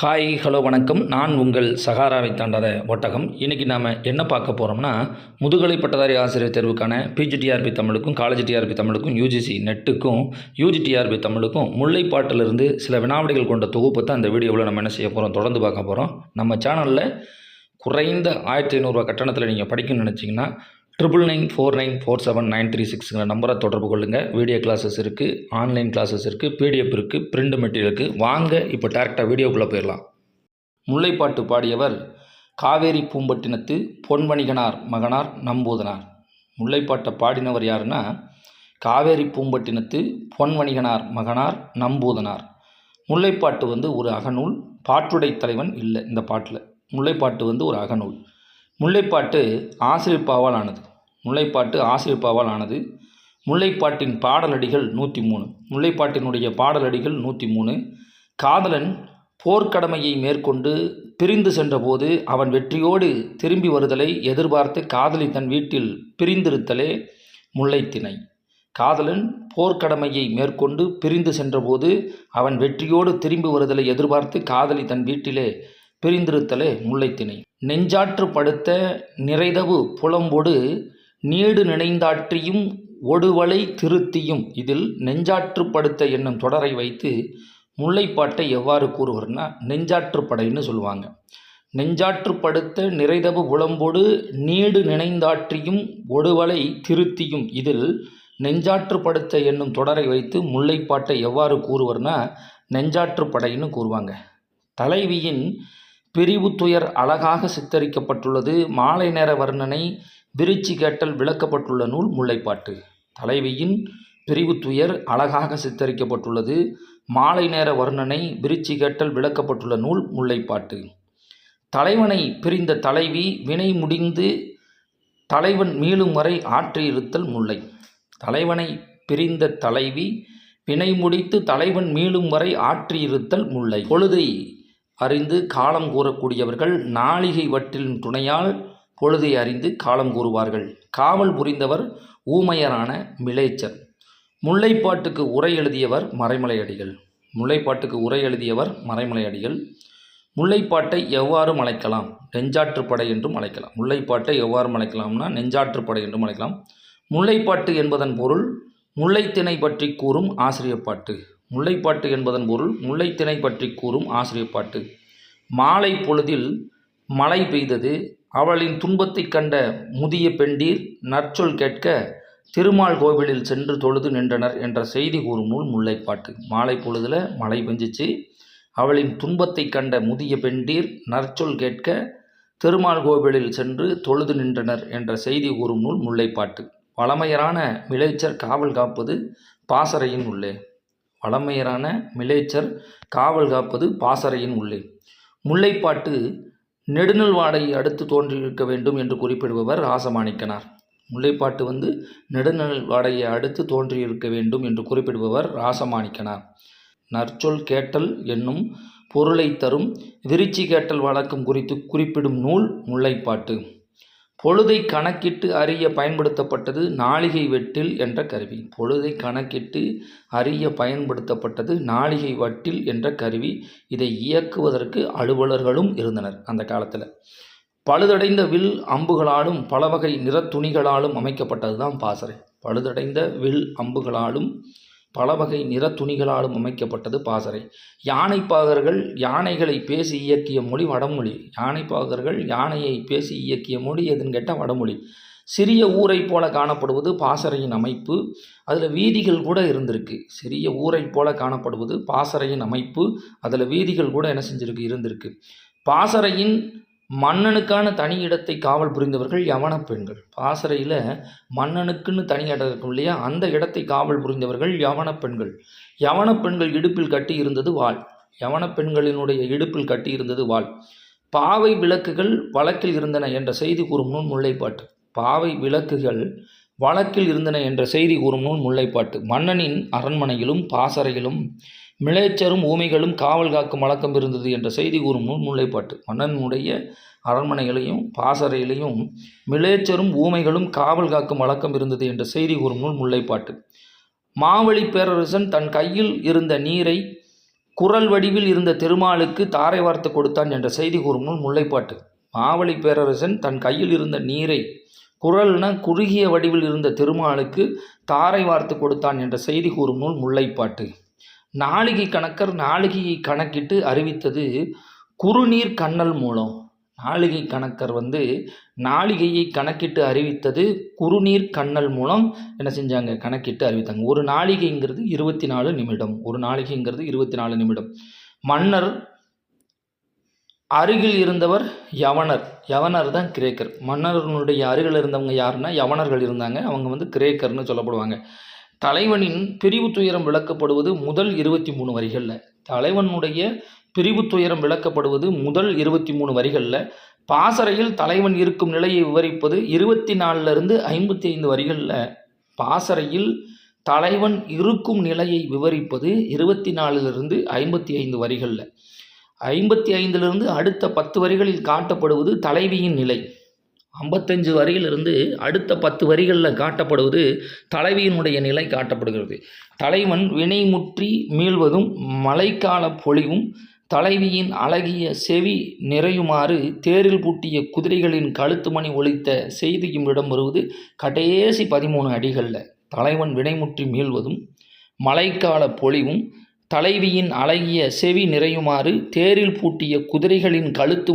Hi hello வணக்கம். நான் உங்கள் சகாராவை தாண்டாத ஒட்டகம். இன்றைக்கி நாம் என்ன பார்க்க போகிறோம்னா முதுகலை பட்டதாரி ஆசிரியர் தேர்வுக்கான பிஜிடிஆர்பி தமிழுக்கும் காலேஜ் டிஆர்பி தமிழுக்கும் யூஜிசி நெட்டுக்கும் யூஜிடிஆர்பி தமிழுக்கும் முல்லைப்பாட்டிலிருந்து சில வினாவிடைகள் கொண்ட தொகுப்பு தான் இந்த வீடியோவில் நம்ம என்ன செய்ய போகிறோம் தொடர்ந்து பார்க்க போகிறோம் நம்ம சேனலில் குறைந்த ஆயிரத்தி ஐநூறுரூவா கட்டணத்தில் நீங்கள் படிக்கணும்னு நினச்சிங்கன்னா triple nine four nine four seven nine three சிக்ஸுங்கிற நம்பரை தொடர்பு கொள்ளுங்கள் வீடியோ கிளாஸஸ் இருக்குது ஆன்லைன் கிளாஸஸ் இருக்குது பிடிஎஃப் இருக்குது பிரிண்ட் மெட்டீரியல் இருக்குது வாங்க இப்போ டேரெக்டாக வீடியோக்குள்ளே போயிடலாம் முல்லைப்பாட்டு பாடியவர் காவேரி பூம்பட்டினத்து பொன்வணிகனார் மகனார் நம்பூதனார். முல்லைப்பாட்டை பாடினவர் யாருன்னா காவேரி பூம்பட்டினத்து பொன்வணிகனார் மகனார் நம்பூதனார். முல்லைப்பாட்டு வந்து ஒரு அகநூல் பாட்டுடை தலைவன் இல்லை இந்த பாட்டில். முல்லைப்பாட்டு வந்து ஒரு அகநூல். முல்லைப்பாட்டு ஆசிரியப்பாவால் ஆனது. முல்லைப்பாட்டு ஆசிரியப்பாவால் ஆனது. முல்லைப்பாட்டின் பாடலடிகள் நூற்றி மூணு முல்லைப்பாட்டினுடைய பாடலடிகள் நூற்றி மூணு காதலன் போர்க்கடமையை மேற்கொண்டு பிரிந்து சென்றபோது அவன் வெற்றியோடு திரும்பி வருதலை எதிர்பார்த்து காதலி தன் வீட்டில் பிரிந்திருத்தலே முல்லைத்திணை. காதலன் போர்க்கடமையை மேற்கொண்டு பிரிந்து சென்றபோது அவன் வெற்றியோடு திரும்பி வருதலை எதிர்பார்த்து காதலி தன் வீட்டிலே பிரிந்திருத்தலே முல்லைத்திணை. நெஞ்சாற்று படுத்த நிறைதவு புலம்பொடு நீடு நினைந்தாற்றியும் ஒடுவலை திருத்தியும் இதில் நெஞ்சாற்றுப்படுத்த என்னும் தொடரை வைத்து முல்லைப்பாட்டை எவ்வாறு கூறுவர்னா நெஞ்சாற்றுப்படைன்னு சொல்லுவாங்க. நெஞ்சாற்றுப்படுத்த நிறைதபு நிறைதவு நீடு நினைந்தாற்றியும் ஒடுவலை திருத்தியும் இதில் நெஞ்சாற்றுப்படுத்த என்னும் தொடரை வைத்து முல்லைப்பாட்டை எவ்வாறு கூறுவர்னா நெஞ்சாற்றுப்படைன்னு கூறுவாங்க. தலைவியின் பிரிவு துயர் அழகாக சித்தரிக்கப்பட்டுள்ளது. மாலை நேர வர்ணனை விரிச்சி கேட்டல் விளக்கப்பட்டுள்ள நூல் முல்லைப்பாட்டு. தலைவியின் பிரிவு துயர் அழகாக சித்தரிக்கப்பட்டுள்ளது. மாலை நேர வர்ணனை விரிச்சி கேட்டல் விளக்கப்பட்டுள்ள நூல் முல்லைப்பாட்டு. தலைவனை பிரிந்த தலைவி வினை முடிந்து தலைவன் மீளும் வரை ஆற்றியிருத்தல் முல்லை. தலைவனை பிரிந்த தலைவி வினை முடித்து தலைவன் மீளும் வரை ஆற்றியிருத்தல் முல்லை. பொழுதை அறிந்து காலம் கூறக்கூடியவர்கள் நாளிகை வற்றின் துணையால் பொழுதை அறிந்து காலம் கூறுவார்கள். காவல் புரிந்தவர் ஊமையரான மிளைச்சர் முல்லைப்பாட்டுக்கு உரை எழுதியவர் மறைமலையடிகள். முல்லைப்பாட்டுக்கு உரை எழுதியவர் மறைமலையடிகள். முல்லைப்பாட்டை எவ்வாறு அழைக்கலாம் நெஞ்சாற்றுப்படை என்றும் அழைக்கலாம். முல்லைப்பாட்டை எவ்வாறு அழைக்கலாம்னா நெஞ்சாற்றுப்படை என்றும் அழைக்கலாம். முல்லைப்பாட்டு என்பதன் பொருள் முல்லைத்திணை பற்றி கூறும் ஆசிரியப்பாட்டு. முல்லைப்பாட்டு என்பதன் பொருள் முல்லைத்திணை பற்றி கூறும் ஆசிரியப்பாட்டு. மாலை பொழுதில் மழை பெய்தது அவளின் துன்பத்தைக் கண்ட முதிய பெண்டீர் நற்சொல் கேட்க திருமால் கோவிலில் சென்று தொழுது நின்றனர் என்ற செய்தி கூறும் நூல் முல்லைப்பாட்டு. மாலை பொழுதில் மழை பெஞ்சிச்சு. அவளின் துன்பத்தைக் கண்ட முதிய பெண்டீர் நற்சொல் கேட்க திருமால் கோவிலில் சென்று தொழுது நின்றனர் என்ற செய்தி கூறும் நூல் முல்லைப்பாட்டு. வளமையரான மிளைச்சர் காவல் காப்பது பாசறையின் உள்ளே. வளமையரான மிளைச்சர் காவல் காப்பது பாசறையின் உள்ளே. முல்லைப்பாட்டு நெடுநல்வாடை அடுத்து தோன்றியிருக்க வேண்டும் என்று குறிப்பிடுபவர் ராசமாணிக்கனார். முல்லைப்பாட்டு வந்து நெடுநல்வாடையை அடுத்து தோன்றியிருக்க வேண்டும் என்று குறிப்பிடுபவர் ராசமாணிக்கனார். நற்சொல் கேட்டல் என்னும் பொருளை தரும் விரிச்சி கேட்டல் வழக்கம் குறித்து குறிப்பிடும் நூல் முல்லைப்பாட்டு. பொழுதை கணக்கிட்டு அறிய பயன்படுத்தப்பட்டது நாளிகை வெட்டில் என்ற கருவி. பொழுதை கணக்கிட்டு அறிய பயன்படுத்தப்பட்டது நாளிகை வட்டில் என்ற கருவி. இதை இயக்குவதற்கு அலுவலர்களும் இருந்தனர் அந்த காலத்தில். பழுதடைந்த வில் அம்புகளாலும் பல வகை நிறத்துணிகளாலும் அமைக்கப்பட்டது தான் பாசறை. பழுதடைந்த வில் அம்புகளாலும் பல வகை நிறத்துணிகளாலும் அமைக்கப்பட்டது பாசறை. யானைப்பாகர்கள் யானைகளை பேசி இயக்கிய மொழி வடமொழி. யானைப்பாகர்கள் யானையை பேசி இயக்கிய மொழி எதுன்னு கேட்டால் வடமொழி. சிறிய ஊரை போல காணப்படுவது பாசறையின் அமைப்பு. அதில் வீதிகள் கூட இருந்திருக்கு. சிறிய ஊரை போல காணப்படுவது பாசறையின் அமைப்பு. அதில் வீதிகள் கூட என்ன செஞ்சிருக்கு? இருந்திருக்கு. பாசறையின் மன்னனுக்கான தனி இடத்தை காவல் புரிந்தவர்கள் யவன பெண்கள். பாசறையில் மன்னனுக்குன்னு தனி இடம் இருக்கும் இல்லையா? அந்த இடத்தை காவல் புரிந்தவர்கள் யவன பெண்கள். யவன பெண்கள் இடுப்பில் கட்டி இருந்தது வாள். யவன பெண்களினுடைய இடுப்பில் கட்டி இருந்தது வாள். பாவை விளக்குகள் வழக்கில் இருந்தன என்ற செய்தி கூறும் நூல் முல்லைப்பாட்டு. பாவை விளக்குகள் வழக்கில் இருந்தன என்ற செய்தி கூறும் நூல் முல்லைப்பாட்டு. மன்னனின் அரண்மனையிலும் பாசறையிலும் மிளைச்சரும் ஊமைகளும் காவல் காக்கும் வழக்கம் இருந்தது என்ற செய்தி கூறும் நூல் முல்லைப்பாட்டு. மன்னனுடைய அரண்மனைகளையும் பாசறையிலையும் மிளைச்சரும் ஊமைகளும் காவல் காக்கும் வழக்கம் இருந்தது என்ற செய்தி கூறும் நூல் முல்லைப்பாட்டு. மாவழி பேரரசன் தன் கையில் இருந்த நீரை குரல் வடிவில் இருந்த திருமாலுக்கு தாரை வார்த்து கொடுத்தான் என்ற செய்தி கூறும் நூல் முல்லைப்பாட்டு. மாவழி பேரரசன் தன் கையில் இருந்த நீரை குரல்ன குறுகிய வடிவில் இருந்த திருமாலுக்கு தாரை வார்த்து கொடுத்தான் என்ற செய்தி கூறும் நூல் முல்லைப்பாட்டு. நாளிகை கணக்கர் நாளிகையை கணக்கிட்டு அறிவித்தது குறுநீர் கண்ணல் மூலம். நாளிகை கணக்கர் வந்து நாளிகையை கணக்கிட்டு அறிவித்தது குறுநீர் கண்ணல் மூலம் என்ன செஞ்சாங்க? கணக்கிட்டு அறிவித்தாங்க. ஒரு நாளிகைங்கிறது இருபத்தி நாலு நிமிடம். ஒரு நாளிகைங்கிறது இருபத்தி நாலு நிமிடம். மன்னர் அருகில் இருந்தவர் யவனர். யவனர் தான் கிரேக்கர். மன்னர்களுடைய அருகில் இருந்தவங்க யாருன்னா யவனர்கள் இருந்தாங்க. அவங்க வந்து கிரேக்கர்னு சொல்லப்படுவாங்க. தலைவனின் பிரிவு துயரம் விளக்கப்படுவது முதல் இருபத்தி மூணு வரிகளில். தலைவனுடைய பிரிவு துயரம் விளக்கப்படுவது முதல் இருபத்தி மூணு வரிகளில். பாசறையில் தலைவன் இருக்கும் நிலையை விவரிப்பது இருபத்தி நாலுலேருந்து ஐம்பத்தி ஐந்து வரிகளில். பாசறையில் தலைவன் இருக்கும் நிலையை விவரிப்பது இருபத்தி நாலுலேருந்து ஐம்பத்தி ஐந்து வரிகளில். ஐம்பத்தி ஐந்திலிருந்து அடுத்த பத்து வரிகளில் காட்டப்படுவது தலைவியின் நிலை. ஐம்பத்தஞ்சு வரியிலிருந்து அடுத்த பத்து வரிகளில் காட்டப்படுவது தலைவியினுடைய நிலை காட்டப்படுகிறது. தலைவன் வினைமுற்றி மீள்வதும் மழைக்கால பொழிவும் தலைவியின் அழகிய செவி நிறையுமாறு தேரில் பூட்டிய குதிரைகளின் கழுத்து மணி ஒழித்த செய்தியும் இடம் வருவது கடைசி பதிமூணு அடிகளில். தலைவன் வினைமுற்றி மீள்வதும் மழைக்கால பொழிவும் தலைவியின் அழகிய செவி நிறையுமாறு தேரில் பூட்டிய குதிரைகளின் கழுத்து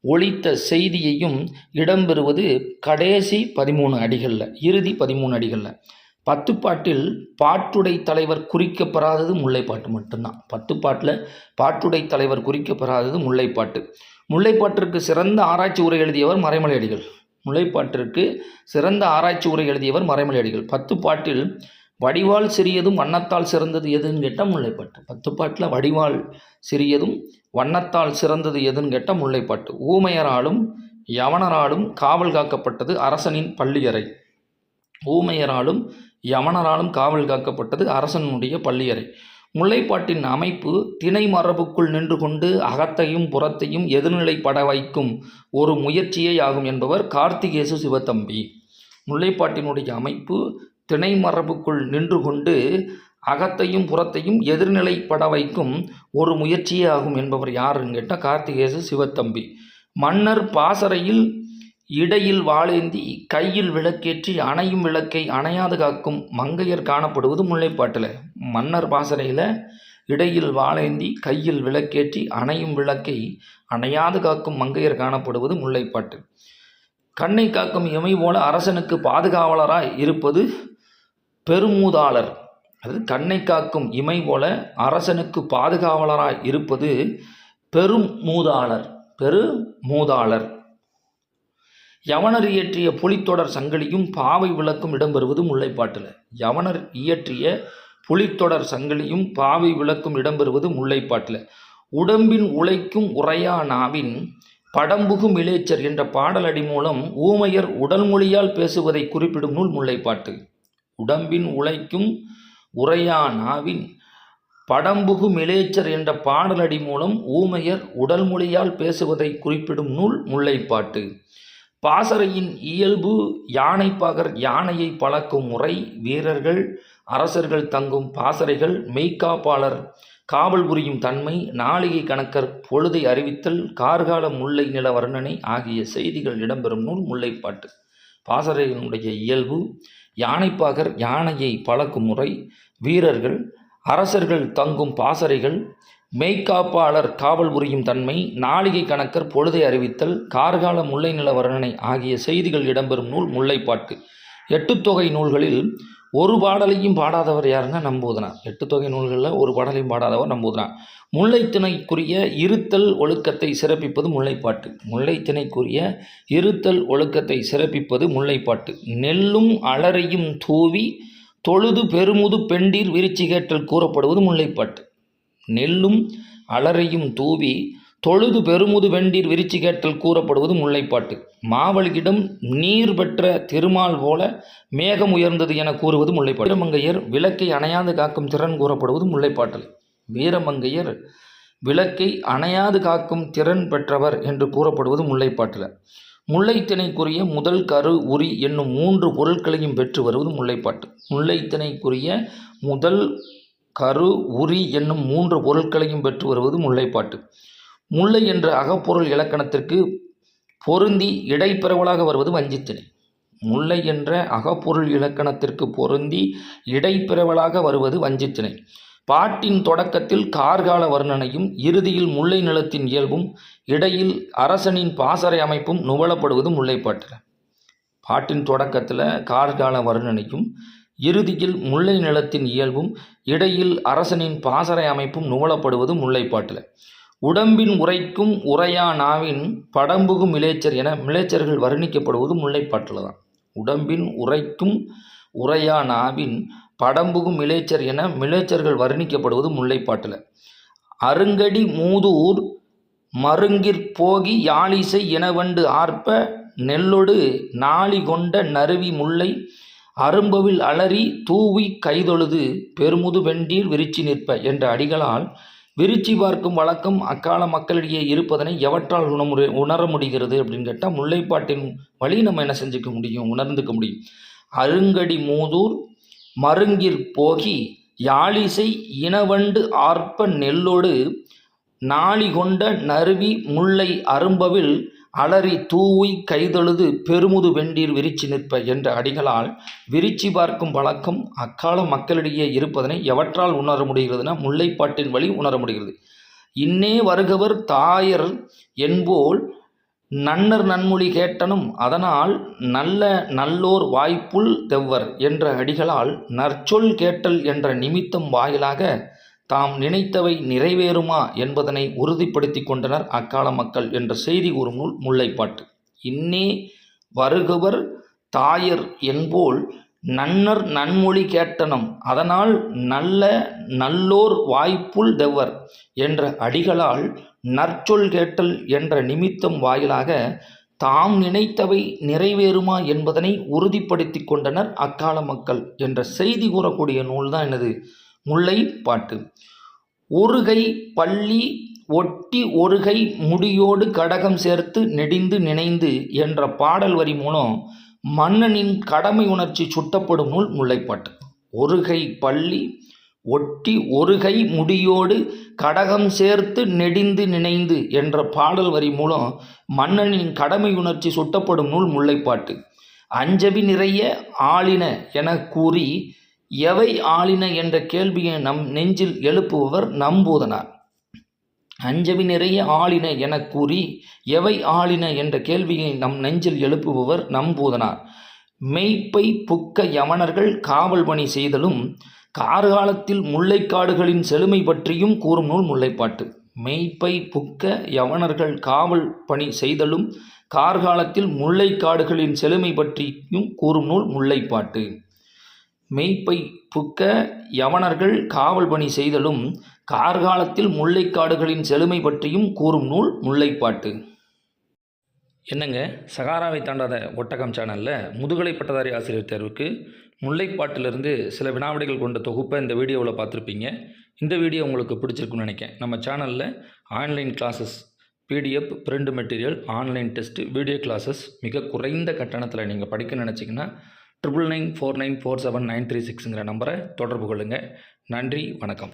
ஒழித்த செய்தியையும் இடம்பெறுவது கடைசி பதிமூணு அடிகளில் இறுதி பதிமூணு அடிகளில். பத்து பாட்டில் பாட்டுடை தலைவர் குறிக்கப்பெறாதது முல்லைப்பாட்டு மட்டும்தான். பத்து பாட்டில் பாட்டுடை தலைவர் குறிக்கப்பெறாதது முல்லைப்பாட்டு. முல்லைப்பாட்டிற்கு சிறந்த ஆராய்ச்சி உரை எழுதியவர் மறைமலை அடிகள். முல்லைப்பாட்டிற்கு சிறந்த ஆராய்ச்சி உரை எழுதியவர் மறைமலை அடிகள். பத்து பாட்டில் வடிவால் சிறியதும் வண்ணத்தால் சிறந்தது எதுன்னு கேட்டால் முல்லைப்பாட்டு. பத்து பாட்டில் வடிவால் சிறியதும் வண்ணத்தால் சிறந்தது எதுன்னு கேட்டால் முல்லைப்பாட்டு. ஊமையராலும் யவனராலும் காவல் காக்கப்பட்டது அரசனின் பள்ளியறை. ஊமையராலும் யவனராலும் காவல் காக்கப்பட்டது அரசனுடைய பள்ளியறை. முல்லைப்பாட்டின் அமைப்பு திணை மரபுக்குள் நின்று கொண்டு அகத்தையும் புறத்தையும் எதிர்நிலைப்பட வைக்கும் ஒரு முயற்சியே ஆகும் என்பவர் கார்த்திகேசு சிவத்தம்பி. முல்லைப்பாட்டினுடைய அமைப்பு திணை மரபுக்குள் நின்று கொண்டு அகத்தையும் புறத்தையும் எதிர்நிலைப்பட வைக்கும் ஒரு முயற்சியே ஆகும் என்பவர் யாருன்னு கேட்டால் கார்த்திகேசு சிவத்தம்பி. மன்னர் பாசறையில் இடையில் வாளேந்தி கையில் விளக்கேற்றி அணையும் விளக்கை அணையாது காக்கும் மங்கையர் காணப்படுவது முல்லைப்பாட்டில். மன்னர் பாசறையில் இடையில் வாளேந்தி கையில் விளக்கேற்றி அணையும் விளக்கை அணையாது காக்கும் மங்கையர் காணப்படுவது முல்லைப்பாட்டு. கண்ணை காக்கும் இமை போல அரசனுக்கு பாதுகாவலராய் இருப்பது பெருமூதாளர். அது கண்ணை காக்கும் இமை போல அரசனுக்கு பாதுகாவலராய் இருப்பது பெரும் மூதாளர் பெரு மூதாளர். யவனர் இயற்றிய புலித்தொடர் சங்கிலியும் பாவை விளக்கும் இடம்பெறுவது முல்லைப்பாட்டில் யவனர் இயற்றிய புலித்தொடர் சங்கிலியும் பாவை விளக்கும் இடம்பெறுவது முல்லைப்பாட்டில் உடம்பின் உழைக்கும் உரையா நாவின் படம்புகும் இளைச்சர் என்ற பாடலடி மூலம் ஊமையர் உடல் மொழியால் பேசுவதை குறிப்பிடும் நூல் முல்லைப்பாட்டு. உடம்பின் உழைக்கும் உரையா நாவின் படம்புகு மிளேச்சர் என்ற பாடலடி மூலம் ஊமையர் உடல் மொழியால் பேசுவதை குறிப்பிடும் நூல் முல்லைப்பாட்டு. பாசறையின் இயல்பு யானைப்பாகர் யானையை பழக்கும் முறை வீரர்கள் அரசர்கள் தங்கும் பாசறைகள் மெய்க்காப்பாளர் காவல் புரியும் தன்மை நாளிகை கணக்கர் பொழுதை அறிவித்தல் கார்கால முல்லை நில வர்ணனை ஆகிய செய்திகள் இடம்பெறும் நூல் முல்லைப்பாட்டு. பாசறையினுடைய இயல்பு யானைப்பாகர் யானையை பழக்கும் முறை வீரர்கள் அரசர்கள் தங்கும் பாசறைகள் மெய்க்காப்பாளர் காவல் புரியும் தன்மை நாளிகை கணக்கர் பொழுதை அறிவித்தல் கார்கால முல்லை நில வர்ணனை ஆகிய செய்திகள் இடம்பெறும் நூல் முல்லைப்பாட்டு. எட்டுத்தொகை நூல்களில் ஒரு பாடலையும் பாடாதவர் யாருன்னா எட்டு தொகை நூல்களில் ஒரு பாடலையும் பாடாதவர் நம்பூதனா முல்லைத்திணைக்குரிய இருத்தல் ஒழுக்கத்தை சிறப்பிப்பது முல்லைப்பாட்டு. முல்லைத்திணைக்குரிய இருத்தல் ஒழுக்கத்தை சிறப்பிப்பது முல்லைப்பாட்டு. நெல்லும் அலறையும் தூவி தொழுது பெருமுது பெண்டீர் விரிச்சிகேற்றல் கூறப்படுவது முல்லைப்பாட்டு. நெல்லும் அலறையும் தூவி தொழுது பெருமுது வெண்டீர் விரிச்சி கேட்டல் கூறப்படுவது முல்லைப்பாட்டு. மாவழியிடம் நீர் பெற்ற திருமால் போல மேகம் உயர்ந்தது என கூறுவது முல்லைப்பாட்டு. வீரமங்கையர் விளக்கை அணையாது காக்கும் திறன் கூறப்படுவது முல்லைப்பாட்டல். வீரமங்கையர் விளக்கை அணையாது காக்கும் திறன் பெற்றவர் என்று கூறப்படுவது முல்லைப்பாட்டில். முல்லைத்திணைக்குரிய முதல் கரு உரி என்னும் மூன்று பொருட்களையும் பெற்று வருவது முல்லைப்பாட்டு. முல்லைத்திணைக்குரிய முதல் கரு உரி என்னும் மூன்று பொருட்களையும் பெற்று வருவது முல்லைப்பாட்டு. முல்லை என்ற அகப்பொருள் இலக்கணத்திற்கு பொருந்தி இடைப்பரவலாக வருவது வஞ்சித்திணை முல்லை என்ற அகப்பொருள் இலக்கணத்திற்கு பொருந்தி இடைப்பிரவலாக வருவது வஞ்சித்திணை பாட்டின் தொடக்கத்தில் கார்கால வர்ணனையும் இறுதியில் முல்லை நிலத்தின் இயல்பும் இடையில் அரசனின் பாசறை அமைப்பும் நுவலப்படுவது முல்லைப்பாட்டில். பாட்டின் தொடக்கத்தில் கார்கால வர்ணனையும் இறுதியில் முல்லை நிலத்தின் இயல்பும் இடையில் அரசனின் பாசறை அமைப்பும் நுவலப்படுவது முல்லைப்பாட்டில். உடம்பின் உரைக்கும் உரையா நாவின் படம்புகும் இளைச்சர் என மிளைச்சர்கள் வர்ணிக்கப்படுவது முல்லைப்பாட்டில் தான். உடம்பின் உரைக்கும் உரையா நாவின் படம்புகும் இளைச்சர் என மிளைச்சர்கள் வர்ணிக்கப்படுவது முல்லைப்பாட்டில். அருங்கடி மூதூர் மருங்கிற் போகி யாழிசை எனவண்டு ஆர்ப்ப நெல்லொடு நாளி கொண்ட நறுவி முல்லை அரும்பவில் அலறி தூவி கைதொழுது பெருமுது வெண்டீர் விரிச்சி நிற்ப என்ற அடிகளால் விரிச்சி பார்க்கும் வழக்கம் அக்கால மக்களிடையே இருப்பதனை எவற்றால் உணமுறை உணர முடிகிறது அப்படின்னு கேட்டால் முல்லைப்பாட்டின் வழி நம்ம என்ன செஞ்சுக்க முடியும்? உணர்ந்துக்க முடியும். அருங்கடி மூதூர் மருங்கிற் போகி யாழிசை இனவண்டு ஆர்ப்ப நெல்லோடு நாளி கொண்ட நறுவி முல்லை அரும்பவில் அலறி தூவி கைதொழுது பெருமுது வெண்டீர் விரிச்சி நிற்ப என்ற அடிகளால் விரிச்சி பார்க்கும் வழக்கம் அக்கால மக்களிடையே இருப்பதனை எவற்றால் உணர முடிகிறதுனா முல்லைப்பாட்டின் வழி உணர முடிகிறது. இன்னே வருகவர் தாயர் என்போல் நன்னர் நன்மொழி கேட்டனும் அதனால் நல்ல நல்லோர் வாய்ப்புள் தெவ்வர் என்ற அடிகளால் நற்சொல் கேட்டல் என்ற நிமித்தம் வாயிலாக தாம் நினைத்தவை நிறைவேறுமா என்பதனை உறுதிப்படுத்தி கொண்டனர் அக்கால மக்கள் என்ற செய்தி கூறும் நூல் முல்லைப்பாட்டு. இன்னே வருகவர் தாயர் என்போல் நன்னர் நன்மொழி கேட்டனம் அதனால் நல்ல நல்லோர் வாய்ப்புள் தெவ்வர் என்ற அடிகளால் நற்சொல் கேட்டல் என்ற நிமித்தம் வாயிலாக தாம் நினைத்தவை நிறைவேறுமா என்பதனை உறுதிப்படுத்தி கொண்டனர் அக்கால மக்கள் என்ற செய்தி கூறக்கூடிய நூல்தான் எனது முல்லைப்பாட்டு ஒருகை பள்ளி ஒட்டி ஒருகை முடியோடு கடகம் சேர்த்து நெடிந்து நினைந்து என்ற பாடல் வரி மூலம் மன்னனின் கடமை உணர்ச்சி சுட்டப்படும் நூல் முல்லைப்பாட்டு ஒருகை பள்ளி ஒட்டி ஒருகை முடியோடு கடகம் சேர்த்து நெடிந்து நினைந்து என்ற பாடல் வரி மூலம் மன்னனின் கடமை உணர்ச்சி சுட்டப்படும் நூல் முல்லைப்பாட்டு அஞ்சவி நிறைய ஆளின என கூறி எவை ஆளின என்ற கேள்வியை நம் நெஞ்சில் எழுப்புபவர் நம்பூதனார் அஞ்சவி நிறைய ஆளின என கூறி எவை ஆளின என்ற கேள்வியை நம் நெஞ்சில் எழுப்புபவர் நம்பூதனார் மெய்ப்பை புக்க யமனர்கள் காவல் பணி செய்தலும் கார்காலத்தில் முல்லைக்காடுகளின் செழுமை பற்றியும் கூறும் நூல் முல்லைப்பாட்டு. மெய்ப்பை புக்க யவனர்கள் காவல் பணி செய்தலும் கார்காலத்தில் முல்லைக்காடுகளின் செழுமை பற்றியும் கூறும் நூல் முல்லைப்பாட்டு. மெய்ப்பை புக்க யவனர்கள் காவல் பணி செய்தலும் கார்காலத்தில் முல்லைக்காடுகளின் செழுமை பற்றியும் கூறும் நூல் முல்லைப்பாட்டு. என்னங்க? சகாராவை தாண்டாத ஒட்டகம் சேனலில் முதுகலை பட்டதாரி ஆசிரியர் தேர்வுக்கு முல்லைப்பாட்டிலிருந்து சில வினாவிடைகள் கொண்ட தொகுப்பை இந்த வீடியோவில் பார்த்துருப்பீங்க. இந்த வீடியோ உங்களுக்கு பிடிச்சிருக்குன்னு நினைக்கிறேன். நம்ம சேனலில் online classes PDF print material online test video classes மிக குறைந்த கட்டணத்தில் நீங்கள் படிக்க நினச்சிங்கன்னா triple nine four nine four seven nine three சிக்ஸுங்கிற நம்பரை தொடர்பு கொள்ளுங்கள் நன்றி வணக்கம்.